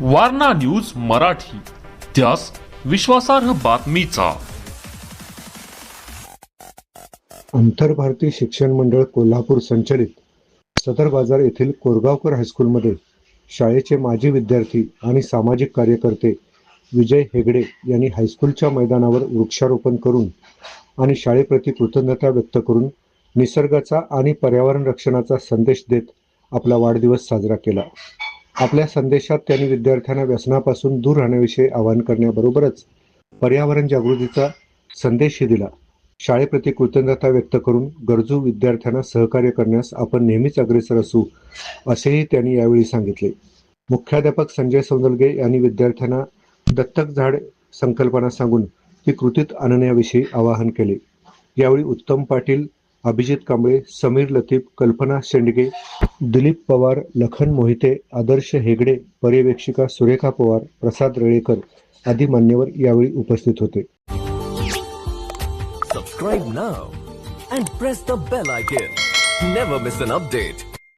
Warna news Marathi. त्यास विश्वासार्ह बातमीचा. आंतरभारती शिक्षण मंडळ कोल्हापूर संचलित सदर बाजार येथील कोरगावकर हायस्कूलमध्ये शाळेचे माजी विद्यार्थी आणि सामाजिक कार्यकर्ते विजय हेगडे यांनी हायस्कूलच्या मैदानावर वृक्षारोपण करून आणि शाळेप्रती कृतज्ञता व्यक्त करून निसर्गाचा आणि पर्यावरण रक्षणाचा संदेश देत आपला वाढदिवस साजरा केला. आपल्या संदेशात त्यांनी विद्यार्थ्यांना व्यसनापासून दूर राहण्याविषयी आवाहन करण्याबरोबरच पर्यावरण जागृतीचा संदेशही दिला. शाळेप्रती कृतज्ञता व्यक्त करून गरजू विद्यार्थ्यांना सहकार्य करण्यास आपण नेहमीच अग्रेसर असू असेही त्यांनी यावेळी सांगितले. मुख्याध्यापक संजय सौंदलगे यांनी विद्यार्थ्यांना दत्तक झाड संकल्पना सांगून ती कृतीत आणण्याविषयी आवाहन केले. यावेळी उत्तम पाटील अभिजित कांबळे समीर लतीफ कल्पना शेंडगे दिलीप पवार लखन मोहिते आदर्श हेगडे पर्यवेक्षिका सुरेखा पवार प्रसाद रेळेकर आदी मान्यवर यावेळी उपस्थित होते. Subscribe now and press the bell icon never miss an update